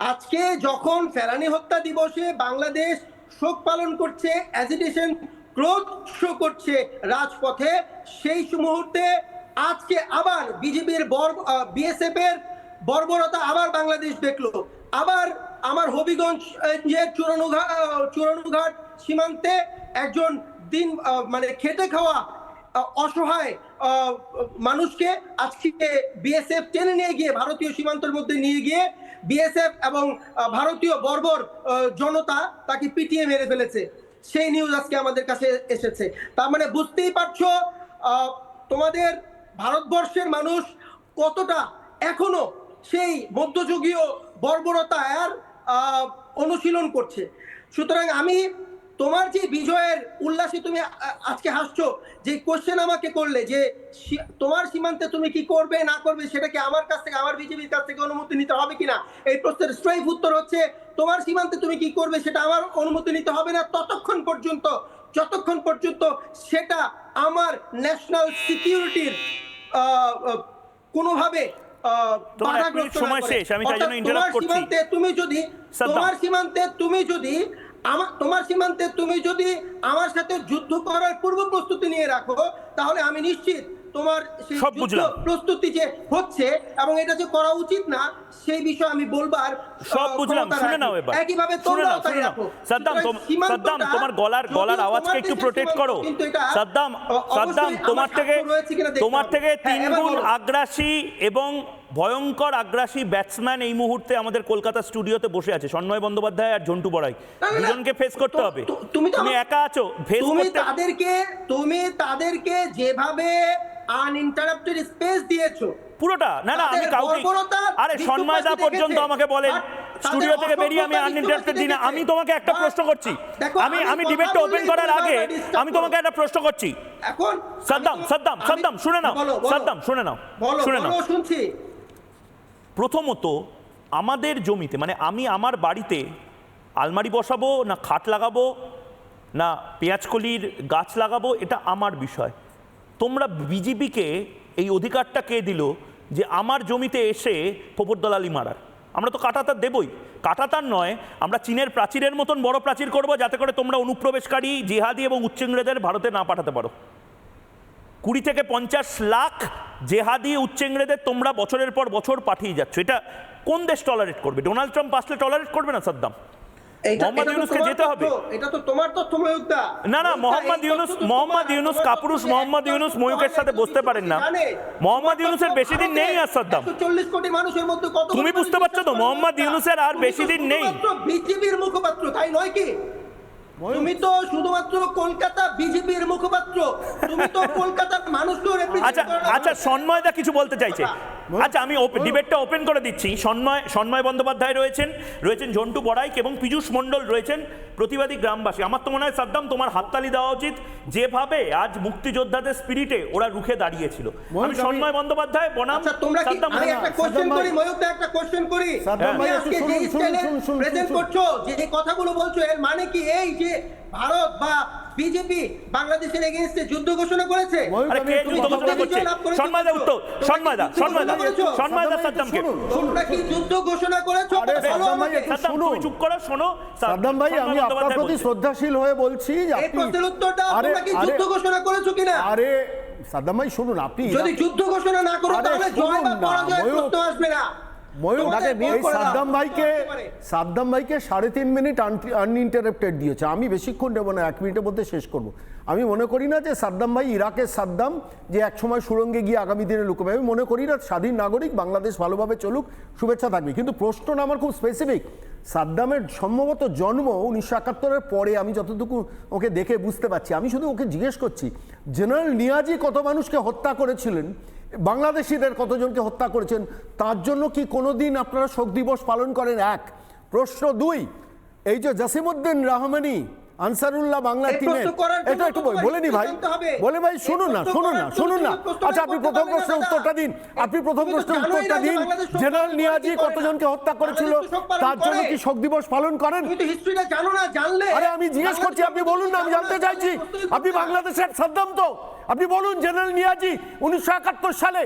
আজকে যখন ফেরানি হত্যা দিবসে বাংলাদেশ শোক পালন করছে অ্যাজিটেশন ক্রোধ শো করছে রাজপথে সেই মুহূর্তে আজকে আবার বিজেপির বিএসএফ এর বর্বরতা আবার বাংলাদেশ দেখল। আবার আমার হবিগঞ্জ আহ, যে চুরানুঘাট চুরানুঘাট সীমান্তে একজন দিন মানে খেটে খাওয়া অসহায় মানুষকে আজকে বিএসএফ টেনে নিয়ে গিয়ে ভারতীয় সীমান্তের মধ্যে নিয়ে গিয়ে বিএসএফ এবং ভারতীয় বর্বর জনতা তাকে পিটিয়ে মেরে ফেলেছে। সেই নিউজ আজকে আমাদের কাছে এসেছে। তার মানে বুঝতেই পারছ তোমাদের ভারতবর্ষের মানুষ কতটা এখনও সেই মধ্যযুগীয় বর্বরতার অনুশীলন করছে। সুতরাং আমি তোমার যে বিজয়ের উল্লাসে তুমি আজকে হাসছো যে কোশ্চেন আমাকে করলে যে তোমার সীমান্তে তুমি কি করবে না করবে সেটাকে আমার কাছ থেকে আমার বিজেপির কাছ থেকে অনুমতি নিতে হবে কিনা? এই প্রশ্নের স্ট্রাইক উত্তর হচ্ছে তোমার সীমান্তে তুমি কি করবে সেটা আমার অনুমতি নিতে হবে না। ততক্ষণ পর্যন্ত যতক্ষণ পর্যন্ত সেটা আমার ন্যাশনাল সিকিউরিটির কোনোভাবে বাধাগ্রস্ত না সময় করে। তোমার সীমান্তে তুমি যদি তোমার সীমান্তে তুমি যদি আমার তোমার সীমান্তে তুমি যদি আমার সাথে যুদ্ধ করার পূর্ব প্রস্তুতি নিয়ে রাখো তাহলে আমি নিশ্চিত তোমার। প্রস্তুতি যে হচ্ছে এবং এটা যে করা উচিত না সেই বিষয়ে আমি বলবার সব বুঝলাম। শুনে নাও এবার। একইভাবে তোমরাও তাই রাখো। সাদ্দাম সাদ্দাম তোমার গলার গলার আওয়াজকে একটু প্রোটেক্ট করো। সাদ্দাম সাদ্দাম তোমার থেকে তোমার থেকে হ্যাঁ, তিন গুণ আগ্রাসী এবং ভয়ঙ্কর আগ্রাসী ব্যাটসম্যান এই মুহূর্তে আমাদের কলকাতা স্টুডিওতে বসে আছে সন্ময় বন্দ্যোপাধ্যায় আর ঝন্টু বড়াই। দুজনকে ফেস করতে হবে। তুমি তুমি একা আছো ফেস তুমি তাদেরকে তুমি তাদেরকে যেভাবে আনইন্টারাপ্টেড স্পেস দিয়েছ পুরোটা? না না আমি কাউকে আরে সন্ময়দা পর্যন্ত আমাকে বলেন স্টুডিও থেকে বেরিয়ে আমি অসভ্যতা আনইন্টারাপ্টেড দিই আমি তোমাকে একটা প্রশ্ন করছি। আমি আমি ডিবেটটা ওপেন করার আগে আমি তোমাকে একটা প্রশ্ন করছি। এখন সাদ্দাম সাদ্দাম সাদ্দাম শুনে নাও। সাদ্দাম শুনে নাও বলো শুনে নাও। শুনছি। প্রথমত আমাদের জমিতে মানে আমি আমার বাড়িতে আলমারি বসাবো না খাট লাগাবো না পেঁয়াজকলির গাছ লাগাবো এটা আমার বিষয়। তোমরা বিজেপিকে এই অধিকারটা কে দিল? যে আমার জমিতে এসে ফোপর দলালি মারার আমরা তো কাটাতার দেবই। কাটাতার নয়, আমরা চীনের প্রাচীরের মতন বড় প্রাচীর করব যাতে করে তোমরা অনুপ্রবেশকারী, জেহাদি এবং উচ্চেংড়েদের ভারতে না পাঠাতে পারো। কুড়ি থেকে পঞ্চাশ লাখ জেহাদি উচ্চেংড়েদের তোমরা বছরের পর বছর পাঠিয়ে যাচ্ছ। এটা কোন দেশ টলারেট করবে? ডোনাল্ড ট্রাম্প আসলে টলারেট করবে না সাদ্দাম? মোহাম্মদ ইউনুসকে যেতে হবে। এটা তো তোমার তথ্য ময়ূকদা না না মোহাম্মদ ইউনুস মোহাম্মদ ইউনুস কাপুরুষ মোহাম্মদ ইউনুস ময়ূকের সাথে বসতে তুমি পারেন না। মোহাম্মদ ইউনুসের বেশি দিন নেই আর সাদ্দাম 140 কোটি মানুষের মধ্যে কত তুমি বুঝতে পারছ তো, মোহাম্মদ ইউনুসের আর বেশি তো দিন নেই। বিজেপির মুখপাত্র তাই নয় কি? তুমি তো শুধুমাত্র কলকাতা বিজেপির মুখপাত্র। তুমি তো কলকাতার আচ্ছা আচ্ছা সন্ময়দা কিছু বলতে চাইছে। আচ্ছা আমি ডিবেটটা ওপেন করে দিচ্ছি। সন্ময় সন্ময় বন্দ্যোপাধ্যায় রয়েছেন রয়েছেন ঝন্টু বড়াইক এবং পীযূষ মণ্ডল রয়েছেন প্রতিবাদী গ্রামবাসী। আমার তো মনে হয় সাদ্দাম তোমার হাততালি দেওয়া উচিত। যেভাবে আজ মুক্তিযোদ্ধাদের স্পিরিটে ওরা রুখে দাঁড়িয়েছিল। আমি সন্ময় বন্দ্যোপাধ্যায় বনাম আচ্ছা তোমরা কি সাদ্দাম আমি একটা কোশ্চেন করি ময়ূকদা একটা কোশ্চেন করি। সাদ্দাম তুমি ভাই, আজকে যে প্রেজেন্ট করছ যে কথাগুলো বলছো এর মানে কি? এই যে ভারত বা বিজেপি বাংলাদেশের এগেইনস্টে যুদ্ধ ঘোষণা করেছে। আরে কে যুদ্ধ ঘোষণা করছে। উত্তর কি যুদ্ধ ঘোষণা সাদ্দাম ভাই, সাদ্দামকে। তোমরা কি যুদ্ধ ঘোষণা করেছ? সাদ্দাম ভাই, চুপ করো শোনো। সাদ্দাম ভাই আমি আপনার প্রতি শ্রদ্ধাশীল হয়ে বলছি এই আপনি প্রশ্নের উত্তরটা তোমরা কি যুদ্ধ ঘোষণা করেছ কিনা? আরে সাদ্দাম ভাই শুনুন আপনি যদি যুদ্ধ ঘোষণা না করো তাহলে জয় বা না, প্রশ্ন আসবে না। সাদ্দাম ভাইকে সাদ্দাম ভাইকে সাড়ে তিন মিনিট আনইন্টারাপ্টেড দিয়েছে। আমি বেশিক্ষণ নেব না এক মিনিটের মধ্যে শেষ করব। আমি মনে করি না যে সাদ্দাম ভাই ইরাকের সাদ্দাম যে একসময় সুরঙ্গে গিয়ে আগামী দিনে লুকোবে। আমি মনে করি না স্বাধীন নাগরিক বাংলাদেশ ভালোভাবে চলুক শুভেচ্ছা থাকবে। কিন্তু প্রশ্নটা আমার খুব স্পেসিফিক সাদ্দামের সম্ভবত জন্ম উনিশশো একাত্তরের পরে আমি যতটুকু ওকে দেখে বুঝতে পারছি আমি শুধু ওকে জিজ্ঞেস করছি জেনারেল নিয়াজি কত মানুষকে হত্যা করেছিলেন? বাংলাদেশিদের কতজনকে হত্যা করেছেন, তার জন্য কি কোনো দিন আপনারা শোক দিবস পালন করেন? এক। প্রশ্ন দুই, এই যে জাসিমুদ্দিন রহমানি আনসারুল্লাহ বাংলা জন্য এটা একটু বলে নি ভাই। বলে ভাই শুনুন না শুনুন না শুনুন না। আচ্ছা আপনি প্রথম প্রশ্নের উত্তরটা দিন। আপনি প্রথম প্রশ্নের উত্তরটা দিন। জেনারেল নিয়াজি কতজনকে হত্যা করেছিল তার জন্য কি শোক দিবস পালন করেন? হিস্ট্রিটা জানো না জানলে। আরে আমি জিজ্ঞেস করছি আপনি বলুন না আমি জানতে চাইছি। আপনি বাংলাদেশের সাদ্দাম তো? আপনি বলুন জেনারেল নিয়াজি উনিশশো একাত্তর সালে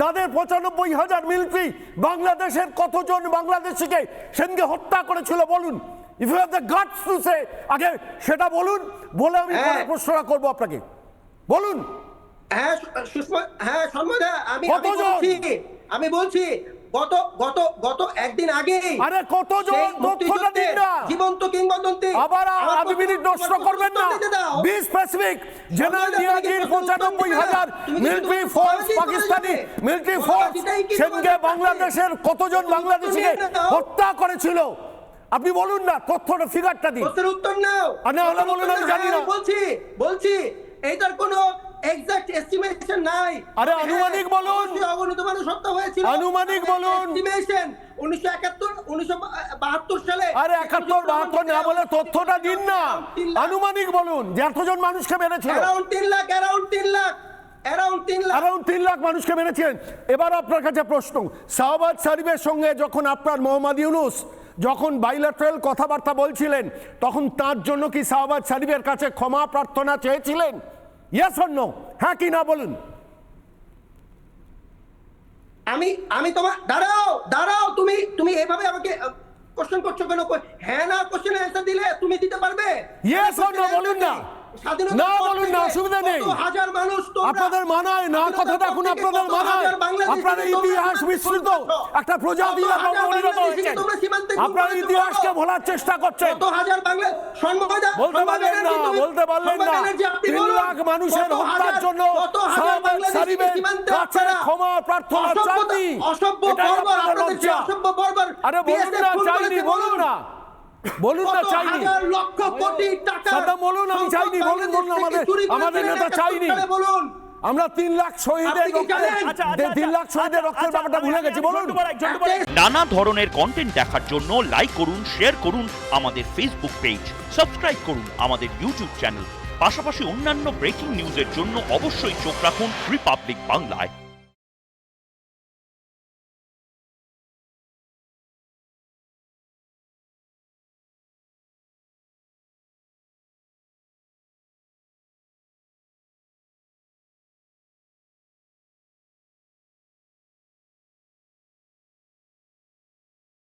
তাদের পঁচানব্বই হাজার মিলিটারি বাংলাদেশের কতজন বাংলাদেশিকে সেদিনকে হত্যা করেছিল বলুন। If you have the guts to say আগে সেটা বলুন বলে আমি হ্যাঁ। পরে প্রশ্নটা করব আপনাকে বলুন হ্যাঁ সুষমা হ্যাঁ সন্মদা আমি? বলছি আমি বলছি গত গত গত একদিন আগে আরে কতজন তথ্যটা দিন না জীবন্ত কিংবদন্তি আবার আধ মিনিট প্রশ্ন- নষ্ট করবেন না প্রশ্ন দিতে দাও। বি স্পেসিফিক জেনারেল নিয়াজির থেকে প্রশ্ন পঁচানব্বই উত্তর হাজার দিবে না। তুমি কি মিলিটারি শুধু ফোর্স পাকিস্তানি মিলিটারি ফোর্স সেদিনকে বাংলাদেশের কতজন বাংলাদেশিকে। হত্যা করেছিল আপনি বলুন না তথ্যটা ফিগারটা দিন? প্রশ্নের উত্তর নাও। না হলে বলুন, আমি জানি হ্যাঁ, না। বলছি বলছি এইটার কোনো এক্সাক্ট এস্টিমেশন নাই। আরে হ্যাঁ, আনুমানিক বলুন। অবশ্যই অগণিত মানুষ হত্যা হয়েছিল। আনুমানিক বলুন। এস্টিমেশন 1971 1972 সালে। আরে একাত্তর বাহাত্তর না বলে তথ্যটা দিন না। আনুমানিক বলুন যে এতজন মানুষকে মেরেছিল। Around 3 lakh around 3 lakh. Around 3 lakh around তিন লাখ মানুষকে মেরেছিলেন এবার আপনার কাছে প্রশ্ন শাহবাজ শরীফের সঙ্গে যখন আপনার মোহাম্মদ ইউনুস যখন বাইলাট্রাল কথাবার্তা বলছিলেন তখন তার জন্য কি শাহবাজ শরীফের কাছে ক্ষমা প্রার্থনা চেয়েছিলেন? ইয়েস অন্য হ্যাঁ কি না বলুন। আমি আমি তোমার দাঁড়াও দাঁড়াও তুমি তুমি এভাবে আমাকে কোশ্চেন করছ কেন? হ্যাঁ না কোশ্চেন অ্যান্সার দিলে তুমি দিতে পারবে? Yes or no? বলুন না। না বলুন না, অসুবিধা নেই। আপনাদের মানায় না কথাটা এখন আপনাদের মানায়। আপনার ইতিহাস বিস্তৃত। একটা প্রজাতি আপনার ইতিহাসকে ভোলার চেষ্টা করছেন। বলতে পারলেন না বলতে পারলেন না। তিন লাখ মানুষের হত্যার জন্য ক্ষমা প্রার্থনা চাননি। আরে বলুন না চাইনি বলুন। না। বলুন না চাইনি লক্ষ কোটি টাকা বলুন, আমি চাইনি, বলুন, বলুন, আমাদের- আমাদের নেতা চাইনি। বলুন আমরা তিন লাখ শহীদের রক্তের জানেন? আচ্ছা, তিন লাখ আচ্ছা, শহীদের আচ্ছা, রক্তের আচ্ছা, ব্যাপারটা ভুলে গেছি বলুন। নানা ধরনের কন্টেন্ট দেখার জন্য লাইক করুন শেয়ার করুন আমাদের ফেসবুক পেজ সাবস্ক্রাইব করুন আমাদের ইউটিউব চ্যানেল পাশাপাশি অন্যান্য ব্রেকিং নিউজের জন্য অবশ্যই চোখ রাখুন রিপাবলিক বাংলায়